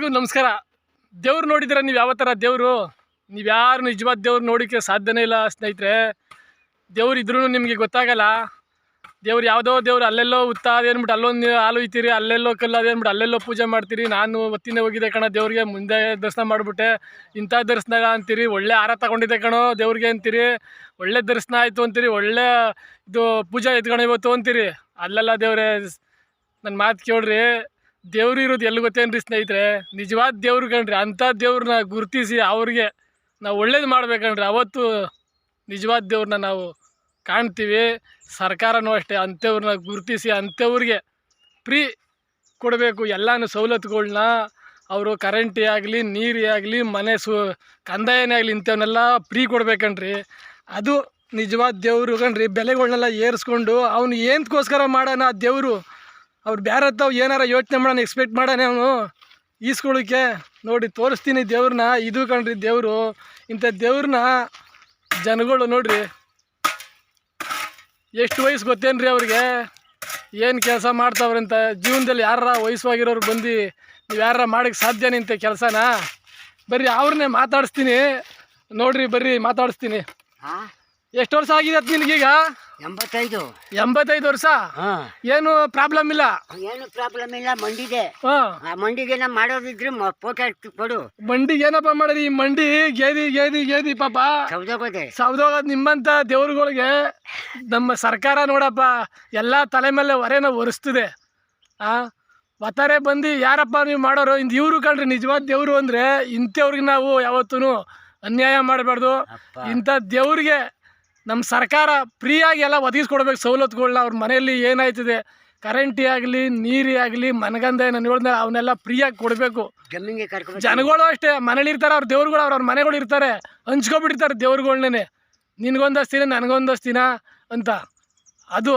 ಎಲ್ರಿಗೂ ನಮಸ್ಕಾರ. ದೇವ್ರು ನೋಡಿದಿರ ನೀವು ಯಾವ ಥರ ದೇವರು? ನೀವು ಯಾರು ನಿಜವಾದ ದೇವ್ರು ನೋಡೋಕ್ಕೆ ಸಾಧ್ಯನೇ ಇಲ್ಲ ಸ್ನೇಹಿತರೆ. ದೇವ್ರು ಇದ್ರೂ ನಿಮಗೆ ಗೊತ್ತಾಗಲ್ಲ. ದೇವ್ರು ಯಾವುದೋ ದೇವ್ರು ಅಲ್ಲೆಲ್ಲೋ ಉತ್ತ ಅದೇನ್ಬಿಟ್ಟು ಅಲ್ಲೊಂದು ಹಾಲು ಒಯ್ತೀರಿ ಅಲ್ಲೆಲ್ಲೋ ಕಲ್ಲು ಅದೇನ್ಬಿಟ್ಟು ಅಲ್ಲೆಲ್ಲೋ ಪೂಜೆ ಮಾಡ್ತೀರಿ. ನಾನು ಒತ್ತಿನೇ ಹೋಗಿದ್ದೆ ಕಣ ದೇವ್ರಿಗೆ, ಮುಂದೆ ದರ್ಶನ ಮಾಡಿಬಿಟ್ಟೆ. ಇಂಥ ದರ್ಶನ ಅಂತೀರಿ, ಒಳ್ಳೆ ಆರ ತಗೊಂಡಿದ್ದೆ ಕಣೋ ದೇವ್ರಿಗೆ ಅಂತೀರಿ. ಒಳ್ಳೆ ದರ್ಶನ ಆಯಿತು ಅಂತೀರಿ, ಒಳ್ಳೆ ಇದು ಪೂಜೆ ಎತ್ಕೊಂಡು ಇವತ್ತು ಅಂತೀರಿ. ಅಲ್ಲೆಲ್ಲ ದೇವ್ರೆ ನನ್ನ ಮಾತು ಕೇಳ್ರಿ. ದೇವ್ರು ಇರೋದು ಎಲ್ಲಿ ಗೊತ್ತೇನ್ರಿ ಸ್ನೇಹಿತರೆ? ನಿಜವಾದ ದೇವ್ರು ಕಣ್ರಿ ಅಂಥ ದೇವ್ರನ್ನ ಗುರುತಿಸಿ ಅವ್ರಿಗೆ ನಾವು ಒಳ್ಳೇದು ಮಾಡ್ಬೇಕಣ್ರಿ ಅವತ್ತು ನಿಜವಾದ ದೇವ್ರನ್ನ ನಾವು ಕಾಣ್ತೀವಿ. ಸರ್ಕಾರನೂ ಅಷ್ಟೇ ಅಂಥವ್ರನ್ನ ಗುರುತಿಸಿ ಅಂಥವ್ರಿಗೆ ಫ್ರೀ ಕೊಡಬೇಕು ಎಲ್ಲಾನು ಸವಲತ್ತುಗಳ್ನ. ಅವರು ಕರೆಂಟೇ ಆಗಲಿ, ನೀರೇ ಆಗಲಿ, ಮನೆ ಸು, ಕಂದಾಯನೇ ಆಗಲಿ ಇಂಥವನ್ನೆಲ್ಲ ಫ್ರೀ ಕೊಡ್ಬೇಕನ್ರಿ ಅದು ನಿಜವಾದ ದೇವರು ಕಣ್ರಿ ಬೆಲೆಗಳ್ನೆಲ್ಲ ಏರಿಸ್ಕೊಂಡು ಅವನು ಏನಕ್ಕೋಸ್ಕರ ಮಾಡೋಣ ಆ ದೇವರು. ಅವ್ರು ಬೇರೆ ತಾವು ಏನಾರ ಯೋಚನೆ ಮಾಡೋಣ ಎಕ್ಸ್ಪೆಕ್ಟ್ ಮಾಡೋಣ ಅವನು. ಈಸ್ಕೊಳ್ಳೋಕ್ಕೆ ನೋಡಿ ತೋರಿಸ್ತೀನಿ ದೇವ್ರನ್ನ ಇದು ಕಣ್ರಿ ದೇವರು. ಇಂಥ ದೇವ್ರನ್ನ ಜನಗಳು ನೋಡ್ರಿ. ಎಷ್ಟು ವಯಸ್ಸು ಗೊತ್ತೇನ್ರಿ ಅವ್ರಿಗೆ? ಏನು ಕೆಲಸ ಮಾಡ್ತಾವ್ರಂತ ಜೀವನದಲ್ಲಿ ಯಾರ ವಯಸ್ಸಾಗಿರೋರು ಬಂದು ನೀವು ಯಾರ ಮಾಡೋಕ್ಕೆ ಸಾಧ್ಯನೇ ಇಂಥ ಕೆಲಸನ? ಬರ್ರಿ ಅವ್ರನ್ನೇ ಮಾತಾಡಿಸ್ತೀನಿ. ನೋಡ್ರಿ ಬರ್ರಿ ಮಾತಾಡಿಸ್ತೀನಿ. ಎಷ್ಟು ವರ್ಷ ಆಗಿದೆ ನಿನಗೀಗ? ಎಂಬತ್ತೈದು. ಎಂಬತ್ತೈದು ವರ್ಷ? ಹಾ. ಏನು ಪ್ರಾಬ್ಲಮ್ ಇಲ್ಲ? ಏನು ಪ್ರಾಬ್ಲಮ್ ಇಲ್ಲ ಮಂಡಿಗೆ. ಹಾ. ಆ ಮಂಡಿಗೆ ಏನ ಮಾಡೋದಿದ್ರೆ ಫೋಟೋ ಕೊಡು. ಮಂಡಿಗೆ ಏನಪ್ಪ ಮಾಡೋದು? ಈ ಮಂಡಿ ಗೇದಿ ಗೇದಿ ಗೇದಿ ಪಾಪ. ಸೌದೋಗೋದೆ. ಸೌದೋಗದ್ ನಿಮ್ಮಂತ ದೇವ್ರುಗಳಿಗೆ ನಮ್ಮ ಸರ್ಕಾರ ನೋಡಪ್ಪ ಎಲ್ಲ ತಲೆ ಮೇಲೆ ಹೊರೆನ ಒರೆಸ್ತಿದೆ. ಆ ಒತ್ತಾರೆ ಬಂದು ಯಾರಪ್ಪ ನೀವು ಮಾಡೋರು? ಇಂದು ಇವರು ಕಣ್ರಿ ನಿಜವಾದ ದೇವರು ಅಂದರೆ ಇಂಥವ್ರಿಗೆ ನಾವು ಯಾವತ್ತೂ ಅನ್ಯಾಯ ಮಾಡಬಾರ್ದು. ಇಂಥ ದೇವ್ರಿಗೆ ನಮ್ಮ ಸರ್ಕಾರ ಫ್ರೀಯಾಗಿ ಎಲ್ಲ ಒದಗಿಸ್ಕೊಡ್ಬೇಕು ಸವಲತ್ತುಗಳನ್ನ ಅವ್ರ ಮನೆಯಲ್ಲಿ ಏನಾಯ್ತಿದೆ? ಕರೆಂಟಿ ಆಗಲಿ ನೀರೇ ಆಗಲಿ ಮನಗಂಧ ನಾನು ಹೇಳಿದ್ರೆ ಅವನ್ನೆಲ್ಲ ಫ್ರೀಯಾಗಿ ಕೊಡಬೇಕು. ಜನಗಳು ಅಷ್ಟೇ ಮನೇಲಿ ಇರ್ತಾರೆ ಅವ್ರ ದೇವ್ರುಗಳು ಅವ್ರವ್ರ ಮನೆಗಳು ಇರ್ತಾರೆ. ಹಂಚ್ಕೊಬಿಟ್ಟಿರ್ತಾರೆ ದೇವ್ರುಗಳ್ನೇ ನಿನಗೊಂದಷ್ಟು ದಿನ ನನಗೊಂದಷ್ಟು ದಿನ ಅಂತ. ಅದು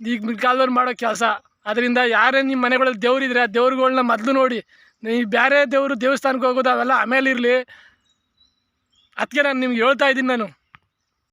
ಈಗ ಕಾಲದವ್ರು ಮಾಡೋ ಕೆಲಸ. ಅದರಿಂದ ಯಾರೇ ನಿಮ್ಮ ಮನೆಗಳಲ್ಲಿ ದೇವ್ರಿದ್ರೆ ಆ ದೇವ್ರುಗಳನ್ನ ಮೊದಲು ನೋಡಿ. ನೀವು ಬೇರೆ ದೇವರು ದೇವಸ್ಥಾನಕ್ಕೆ ಹೋಗೋದು ಅವೆಲ್ಲ ಆಮೇಲೆ ಇರಲಿ ಅದಕ್ಕೆ ನಾನು ನಿಮ್ಗೆ ಹೇಳ್ತಾ ಇದ್ದೀನಿ ನಾನು.